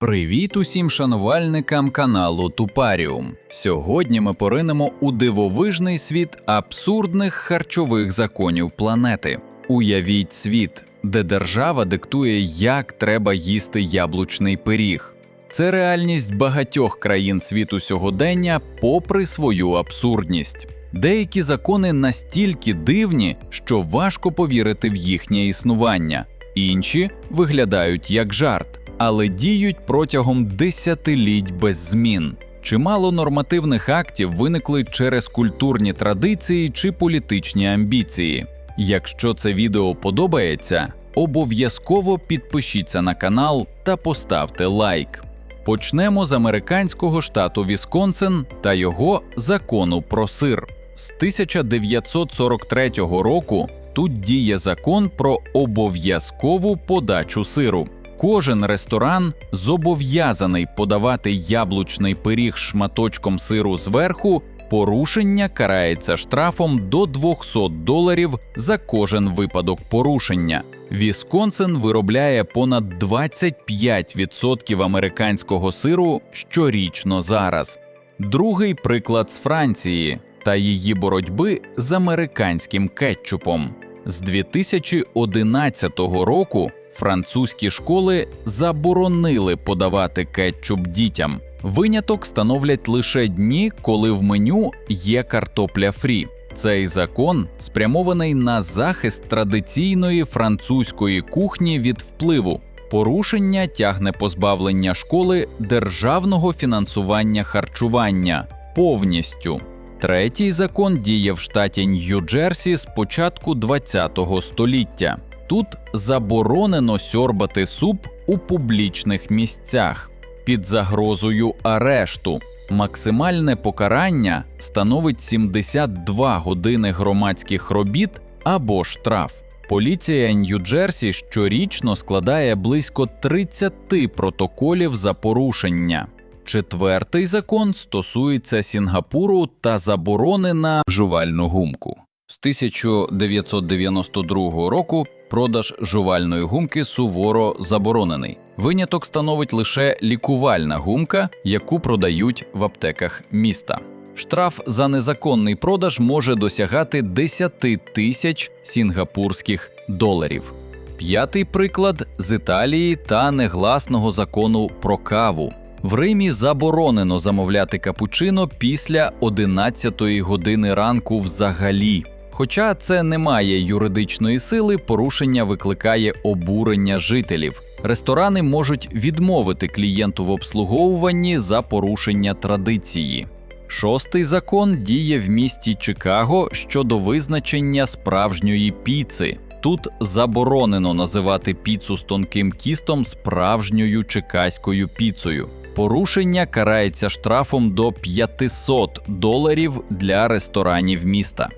Привіт усім шанувальникам каналу Тупаріум. Сьогодні ми поринемо у дивовижний світ абсурдних харчових законів планети. Уявіть світ, де держава диктує, як треба їсти яблучний пиріг. Це реальність багатьох країн світу сьогодення, попри свою абсурдність. Деякі закони настільки дивні, що важко повірити в їхнє існування, інші виглядають як жарт але діють протягом десятиліть без змін. Чимало нормативних актів виникли через культурні традиції чи політичні амбіції. Якщо це відео подобається, обов'язково підпишіться на канал та поставте лайк. Почнемо з американського штату Вісконсин та його закону про сир. З 1943 року тут діє закон про обов'язкову подачу сиру. Кожен ресторан зобов'язаний подавати яблучний пиріг шматочком сиру зверху. Порушення карається штрафом до 200 доларів за кожен випадок порушення. Вісконсин виробляє понад 25% американського сиру щорічно зараз. Другий приклад з Франції та її боротьби з американським кетчупом. З 2011 року французькі школи заборонили подавати кетчуп дітям. Виняток становлять лише дні, коли в меню є картопля фрі. Цей закон спрямований на захист традиційної французької кухні від впливу. Порушення тягне позбавлення школи державного фінансування харчування повністю. Третій закон діє в штаті Нью-Джерсі з початку ХХ століття. Тут заборонено сьорбати суп у публічних місцях під загрозою арешту. Максимальне покарання становить 72 години громадських робіт або штраф. Поліція Нью-Джерсі щорічно складає близько 30 протоколів за порушення. Четвертий закон стосується Сінгапуру та заборони на жувальну гумку. З 1992 року продаж жувальної гумки суворо заборонений. Виняток становить лише лікувальна гумка, яку продають в аптеках міста. Штраф за незаконний продаж може досягати 10 тисяч сінгапурських доларів. П'ятий приклад з Італії та негласного закону про каву. В Римі заборонено замовляти капучино після 11 години ранку взагалі. Хоча це не має юридичної сили, порушення викликає обурення жителів. Ресторани можуть відмовити клієнту в обслуговуванні за порушення традиції. Шостий закон діє в місті Чикаго щодо визначення справжньої піци. Тут заборонено називати піцу з тонким тістом справжньою чекаською піцею. Порушення карається штрафом до 500 доларів для ресторанів міста.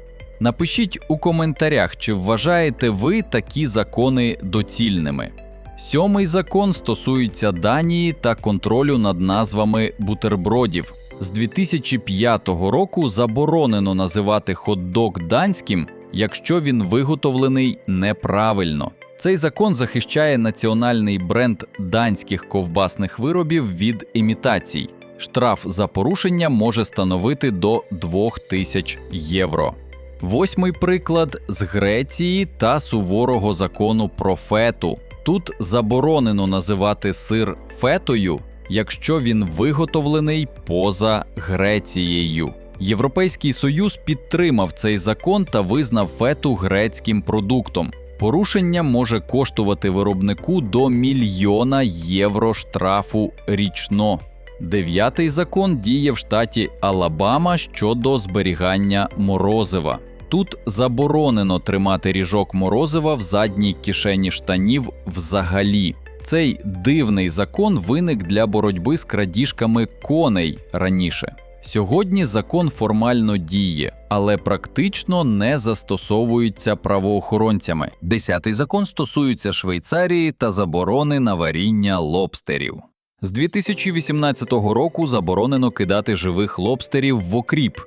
Напишіть у коментарях, чи вважаєте ви такі закони доцільними. Сьомий закон стосується Данії та контролю над назвами бутербродів. З 2005 року заборонено називати хот-дог данським, якщо він виготовлений неправильно. Цей закон захищає національний бренд данських ковбасних виробів від імітацій. Штраф за порушення може становити до 2000 євро. Восьмий приклад з Греції та суворого закону про фету. Тут заборонено називати сир фетою, якщо він виготовлений поза Грецією. Європейський союз підтримав цей закон та визнав фету грецьким продуктом. Порушення може коштувати виробнику до мільйона євро штрафу річно. Дев'ятий закон діє в штаті Алабама щодо зберігання морозива. Тут заборонено тримати ріжок морозива в задній кишені штанів взагалі. Цей дивний закон виник для боротьби з крадіжками коней раніше. Сьогодні закон формально діє, але практично не застосовується правоохоронцями. Десятий закон стосується Швейцарії та заборони на варіння лобстерів. З 2018 року заборонено кидати живих лобстерів в окріп.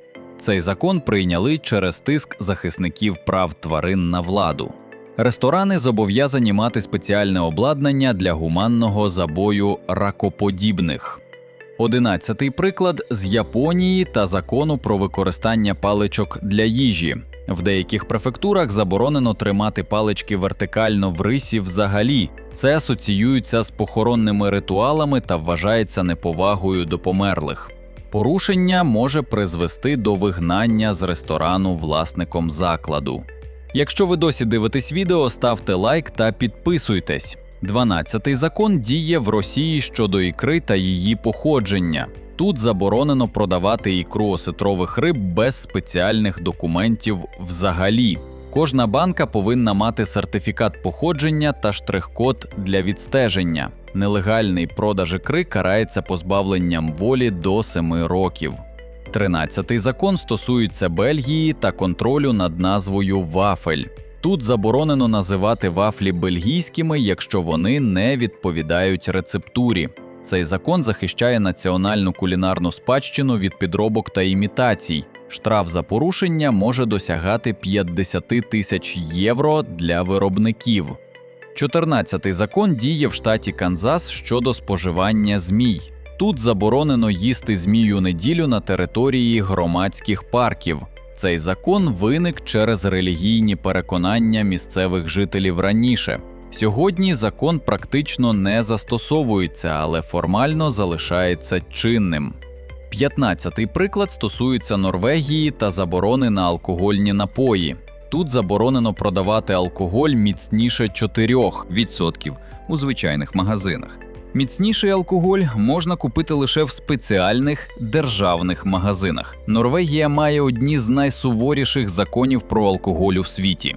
Цей закон прийняли через тиск захисників прав тварин на владу. Ресторани зобов'язані мати спеціальне обладнання для гуманного забою ракоподібних. Одинадцятий приклад з Японії та закону про використання паличок для їжі. В деяких префектурах заборонено тримати палички вертикально в рисі взагалі. Це асоціюється з похоронними ритуалами та вважається неповагою до померлих. Порушення може призвести до вигнання з ресторану власником закладу. Якщо ви досі дивитесь відео, ставте лайк та підписуйтесь. 12-й закон діє в Росії щодо ікри та її походження. Тут заборонено продавати ікру осетрових риб без спеціальних документів взагалі. Кожна банка повинна мати сертифікат походження та штрих-код для відстеження. Нелегальний продаж ікри карається позбавленням волі до 7 років. Тринадцятий закон стосується Бельгії та контролю над назвою вафель. Тут заборонено називати вафлі бельгійськими, якщо вони не відповідають рецептурі. Цей закон захищає національну кулінарну спадщину від підробок та імітацій. Штраф за порушення може досягати 50 тисяч євро для виробників. 14-й закон діє в штаті Канзас щодо споживання змій. Тут заборонено їсти змію неділю на території громадських парків. Цей закон виник через релігійні переконання місцевих жителів раніше. Сьогодні закон практично не застосовується, але формально залишається чинним. П'ятнадцятий приклад стосується Норвегії та заборони на алкогольні напої. Тут заборонено продавати алкоголь міцніше 4% у звичайних магазинах. Міцніший алкоголь можна купити лише в спеціальних державних магазинах. Норвегія має одні з найсуворіших законів про алкоголь у світі.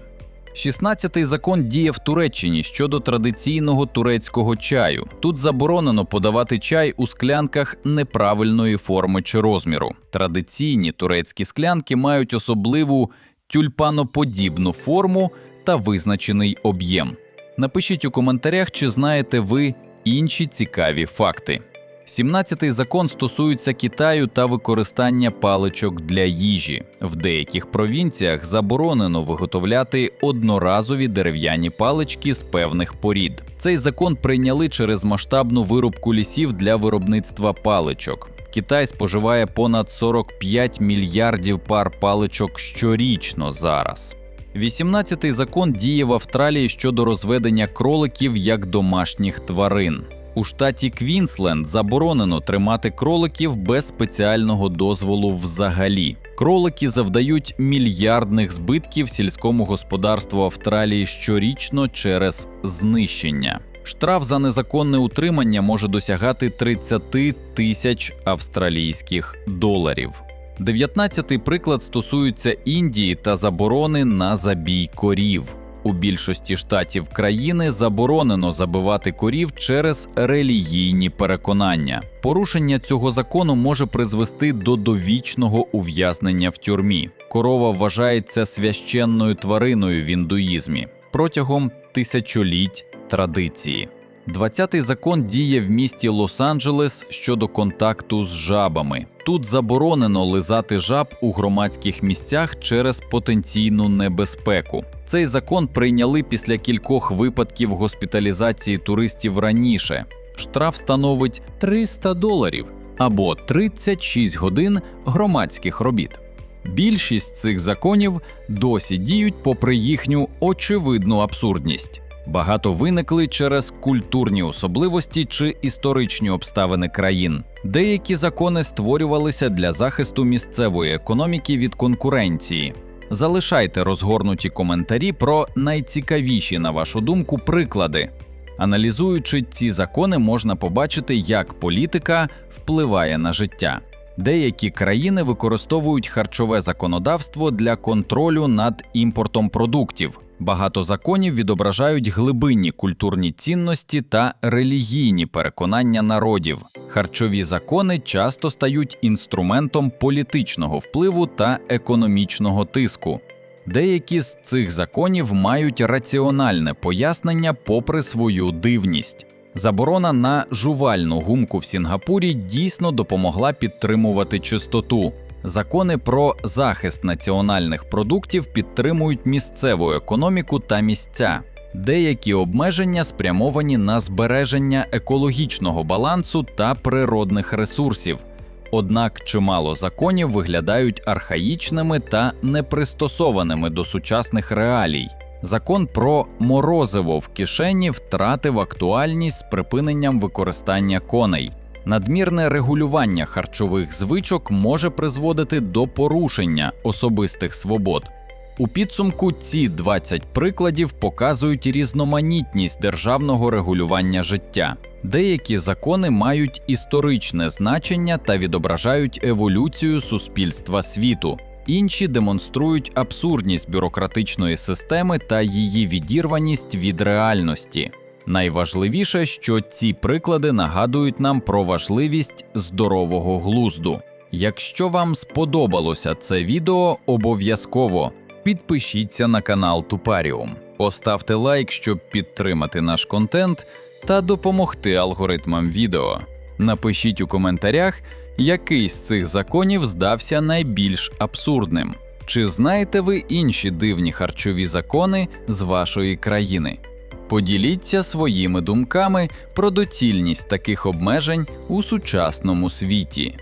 16-й закон діє в Туреччині щодо традиційного турецького чаю. Тут заборонено подавати чай у склянках неправильної форми чи розміру. Традиційні турецькі склянки мають особливу тюльпаноподібну форму та визначений об'єм. Напишіть у коментарях, чи знаєте ви інші цікаві факти. 17-й закон стосується Китаю та використання паличок для їжі. В деяких провінціях заборонено виготовляти одноразові дерев'яні палички з певних порід. Цей закон прийняли через масштабну вирубку лісів для виробництва паличок. Китай споживає понад 45 мільярдів пар паличок щорічно зараз. 18-й закон діє в Австралії щодо розведення кроликів як домашніх тварин. У штаті Квінсленд заборонено тримати кроликів без спеціального дозволу взагалі. Кролики завдають мільярдних збитків сільському господарству Австралії щорічно через знищення. Штраф за незаконне утримання може досягати 30 тисяч австралійських доларів. 19-й приклад стосується Індії та заборони на забій корів. У більшості штатів країни заборонено забивати корів через релігійні переконання. Порушення цього закону може призвести до довічного ув'язнення в тюрмі. Корова вважається священною твариною в індуїзмі протягом тисячоліть традиції. 20-й закон діє в місті Лос-Анджелес щодо контакту з жабами. Тут заборонено лизати жаб у громадських місцях через потенційну небезпеку. Цей закон прийняли після кількох випадків госпіталізації туристів раніше. Штраф становить 300 доларів або 36 годин громадських робіт. Більшість цих законів досі діють попри їхню очевидну абсурдність. Багато виникли через культурні особливості чи історичні обставини країн. Деякі закони створювалися для захисту місцевої економіки від конкуренції. Залишайте розгорнуті коментарі про найцікавіші, на вашу думку, приклади. Аналізуючи ці закони, можна побачити, як політика впливає на життя. Деякі країни використовують харчове законодавство для контролю над імпортом продуктів. Багато законів відображають глибинні культурні цінності та релігійні переконання народів. Харчові закони часто стають інструментом політичного впливу та економічного тиску. Деякі з цих законів мають раціональне пояснення попри свою дивність. Заборона на жувальну гумку в Сінгапурі дійсно допомогла підтримувати чистоту. Закони про захист національних продуктів підтримують місцеву економіку та місця. Деякі обмеження спрямовані на збереження екологічного балансу та природних ресурсів. Однак чимало законів виглядають архаїчними та непристосованими до сучасних реалій. Закон про морозиво в кишені втратив актуальність з припиненням використання коней. Надмірне регулювання харчових звичок може призводити до порушення особистих свобод. У підсумку ці 20 прикладів показують різноманітність державного регулювання життя. Деякі закони мають історичне значення та відображають еволюцію суспільства світу. Інші демонструють абсурдність бюрократичної системи та її відірваність від реальності. Найважливіше, що ці приклади нагадують нам про важливість здорового глузду. Якщо вам сподобалося це відео, обов'язково підпишіться на канал Тупаріум, поставте лайк, щоб підтримати наш контент та допомогти алгоритмам відео. Напишіть у коментарях, який з цих законів здався найбільш абсурдним. Чи знаєте ви інші дивні харчові закони з вашої країни? Поділіться своїми думками про доцільність таких обмежень у сучасному світі.